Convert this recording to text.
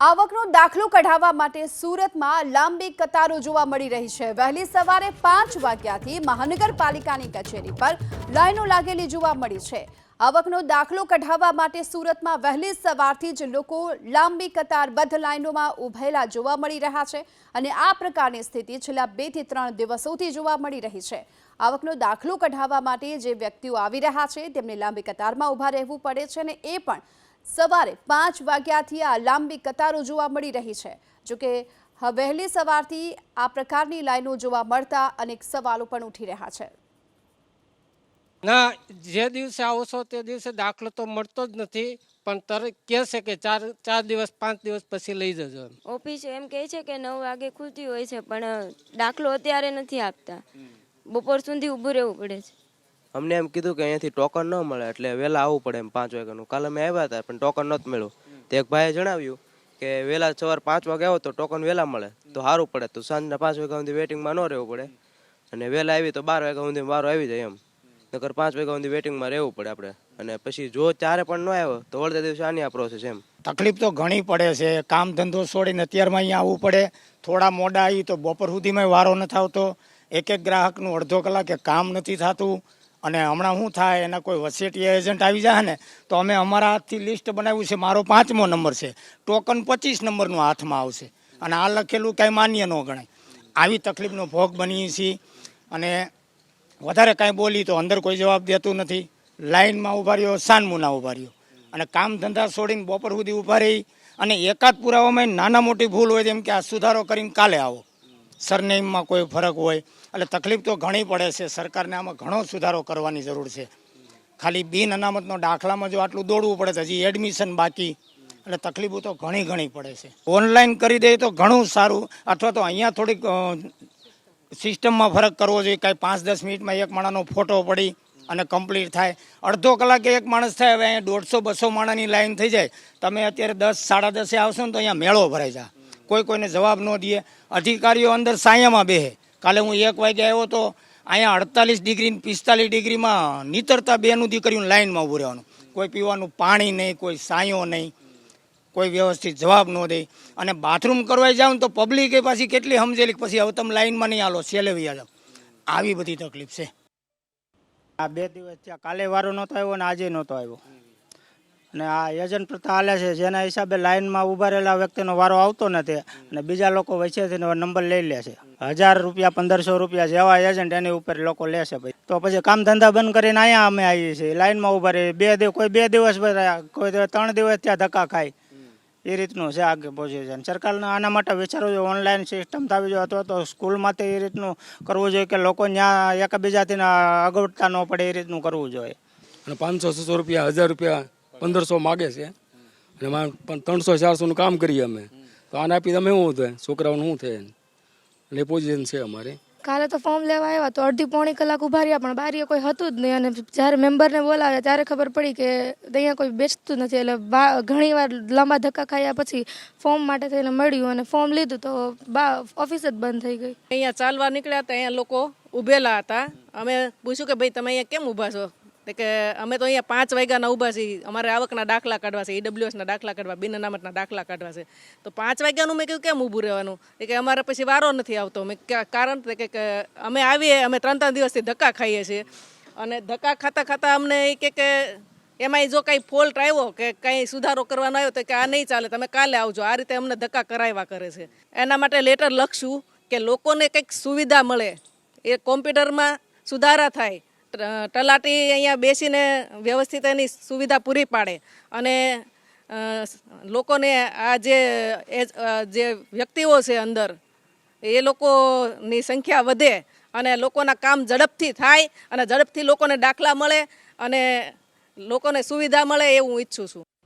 આવકનો દાખલો કઢાવવા માટે સુરતમાં લાંબી કતારો જોવા મળી રહી છે. વહેલી સવારે પાંચ વાગ્યાથી મહાનગરપાલિકાની કચેરી પર લાઈનો લાગેલી જોવા મળી છે. આવકનો દાખલો કઢાવવા માટે સુરતમાં વહેલી સવારથી જ લોકો લાંબી કતારબદ્ધ લાઈનોમાં ઉભેલા જોવા મળી રહ્યા છે અને આ પ્રકારની સ્થિતિ છેલ્લા બેથી ત્રણ દિવસોથી જોવા મળી રહી છે. આવકનો દાખલો કઢાવવા માટે જે વ્યક્તિઓ આવી રહ્યા છે, તેમને લાંબી કતારમાં ઊભા રહેવું પડે છે અને એ પણ સવારે પાંચ વાગ્યાથી આ લાંબી કતારો જોવા મળી રહી છે. જોકે વહેલી સવારથી આ પ્રકારની લાઈનો જોવા મળતા અનેક સવાલો પણ ઉઠી રહ્યા છે. ના જે દિવસે આવો છો તે દિવસે દાખલો તો મળતો જ નથી પણ તરત કહેશે કે ચાર ચાર દિવસ પાંચ દિવસ પછી લઈ જજો એમ. ઓફિસ એમ કહે છે કે નવ વાગે ખુલતી હોય છે પણ દાખલો અત્યારે નથી આપતા. બપોર સુધી ઊભું રહેવું પડે છે. અમને એમ કીધું કે અહીંયાથી ટોકન ન મળે એટલે વહેલા આવવું પડે એમ પાંચ વાગ્યાનું. કાલે અમે આવ્યા હતા, પણ ટોકન નહોતું મળ્યું. તો એક ભાઈએ જણાવ્યું કે વહેલા સવાર પાંચ વાગે આવો તો ટોકન વહેલા મળે. તો સારું પડે, તો સાંજના પાંચ વાગ્યા સુધી વેટિંગમાં ન રહેવું પડે. અને વહેલા આવી તો બાર વાગ્યા સુધી વારો આવી જાય એમ. નકર પાંચ વાગ્યા સુધી વેટિંગમાં રહેવું પડે આપણે. અને પછી જો ત્યારે પણ ન આવ્યો તો અડધા દિવસે આની આ પ્રોસેસ એમ. તકલીફ તો ઘણી પડે છે. કામ ધંધો છોડીને અત્યારમાં અહીંયા આવવું પડે. થોડા મોડા આવી તો બપોર સુધીમાં વારો નથી આવતો એક એક ગ્રાહકનું અડધો કલાકે કામ નથી થતું. અને હમણાં શું થાય, એના કોઈ વસેટીયા એજન્ટ આવી જાય ને, તો અમે અમારા હાથથી લિસ્ટ બનાવ્યું છે. મારો પાંચમો નંબર છે. ટોકન પચીસ નંબરનું હાથમાં આવશે. અને આ લખેલું કાંઈ માન્ય ન ગણાય. આવી તકલીફનો ભોગ બનીએ છીએ. અને વધારે કાંઈ બોલી તો અંદર કોઈ જવાબ દેતું નથી. લાઈનમાં ઊભા રહ્યો, સાનમુના ઊભા રહ્યો. અને કામ ધંધા છોડીને બપોર સુધી ઊભા રહી. અને એકાદ પુરાવામાં નાના મોટી ભૂલ હોય જેમ કે આ સુધારો કરીને કાલે આવો. સરનેમમાં કોઈ ફરક હોય, એટલે તકલીફ તો ઘણી પડે છે. સરકારને આમાં ઘણો સુધારો કરવાની જરૂર છે. ખાલી બિન અનામતનો દાખલામાં જો આટલું દોડવું પડે તો હજી એડમિશન બાકી, એટલે તકલીફો તો ઘણી ઘણી પડે છે. ઓનલાઈન કરી દે તો ઘણું સારું, અથવા તો અહીંયા થોડીક સિસ્ટમમાં ફરક કરવો જોઈએ. કાંઈ પાંચ દસ મિનિટમાં એક માણાનો ફોટો પડી અને કમ્પ્લીટ થાય. અડધો કલાકે એક માણસ થાય, હવે અહીંયા દોઢસો બસો માણાની લાઈન થઈ જાય. તમે અત્યારે દસ, સાડા દસે આવશો ને તો અહીંયા મેળો ભરાઈ જાય. કોઈ કોઈને જવાબ ન દે. અધિકારીઓ અંદર સાયામાં બેહે. કાલે હું એક વાગે આવ્યો તો અહીંયા અડતાલીસ ડિગ્રી પિસ્તાલીસ ડિગ્રીમાં નીતરતા બેનું દીકરીઓને લાઇનમાં ઊભું રહેવાનું. કોઈ પીવાનું પાણી નહીં, કોઈ સાયો નહીં, કોઈ વ્યવસ્થિત જવાબ ન દે. અને બાથરૂમ કરવા જાવ તો પબ્લિક એ પાછી કેટલી સમજેલી પછી હવે તમે લાઇનમાં નહીં હાલો સેલેવી જાવ આવી બધી તકલીફ છે. આ બે દિવસ ત્યાં કાલે વારો નહોતો આવ્યો અને આજે નહોતો આવ્યો. અને આ એજન્ટ પ્રથા હાલે છે, જેના હિસાબે લાઇનમાં ઊભા રહેલા વ્યક્તિનો વારો આવતો નથી અને બીજા લોકો વચ્ચેથી નંબર લઈ લે છે. હજાર રૂપિયા, પંદરસો રૂપિયા જેવા એજન્ટ એની ઉપર લોકો લે છે ભાઈ. તો પછી કામ ધંધા બંધ કરીને અહીંયા અમે આવીએ છીએ. લાઇનમાં ઊભા રહીએ. બે દિવસ કોઈ બે દિવસ કોઈ દિવસ ત્રણ દિવસ ત્યાં ધક્કા ખાય. એ રીતનું છે આગે પોઝિશન સરકારને આના માટે વિચારવું જોઈએ. ઓનલાઈન સિસ્ટમ થવી જોઈએ અથવા તો સ્કૂલમાંથી એ રીતનું કરવું જોઈએ કે લોકો ત્યાં એકબીજાથી અગવડતા ન પડે એ રીતનું કરવું જોઈએ. અને પાંચસો, છસો રૂપિયા, હજાર રૂપિયા પંદરસો માગે છે. અને એમાં પણ ત્રણસો ચારસોનું કામ કરીએ અમે. તો આને આપી તમે શું થાય? છોકરાઓનું શું થાય? એટલે પોઝિશન છે અમારે. કાલે તો ફોર્મ લેવા આવ્યા તો અડધી પોણી કલાક ઊભા રહ્યા પણ બારીએ કોઈ હતું જ નહીં. અને જ્યારે મેમ્બરને બોલાવ્યા ત્યારે ખબર પડી કે અહીંયા કોઈ બેસતું નથી. એટલે બા ઘણી વાર લાંબા ધક્કા ખાયા પછી ફોર્મ માટે થઈને મળ્યું અને ફોર્મ લીધું તો બા ઓફિસ જ બંધ થઈ ગઈ. અહીંયા ચાલવા નીકળ્યા હતા અહીંયા લોકો ઊભેલા હતા. અમે પૂછ્યું કે ભાઈ તમે અહીંયા કેમ ઊભા છો? તો કે અમે તો અહીંયા પાંચ વાગ્યાના ઊભા છીએ. અમારે આવકના દાખલા કાઢવા છે, ઈડબ્લ્યુએસના દાખલા કાઢવા, બિન અનામતના દાખલા કાઢવા છે. તો પાંચ વાગ્યાનું મેં કહ્યું કેમ ઊભું રહેવાનું? એ કે અમારે પછી વારો નથી આવતો. મેં કારણ કે અમે આવીએ, અમે ત્રણ ત્રણ દિવસથી ધક્કા ખાઈએ છીએ. અને ધક્કા ખાતા ખાતા અમને એ કે એમાંય જો કાંઈ ફોલ્ટ આવ્યો કે કાંઈ સુધારો કરવાનો આવ્યો તો કે આ નહીં ચાલે, તમે કાલે આવજો. આ રીતે અમને ધક્કા કરાવ્યા કરે છે. એના માટે લેટર લખશું કે લોકોને કંઈક સુવિધા મળે. એ કોમ્પ્યુટરમાં સુધારા થાય. તલાટી અહીંયા બેસીને વ્યવસ્થિત એની સુવિધા પૂરી પાડે. અને લોકોને આ જે જે વ્યક્તિઓ છે અંદર, એ લોકોની સંખ્યા વધે અને લોકોના કામ ઝડપથી થાય અને ઝડપથી લોકોને દાખલા મળે અને લોકોને સુવિધા મળે એવું ઈચ્છું છું.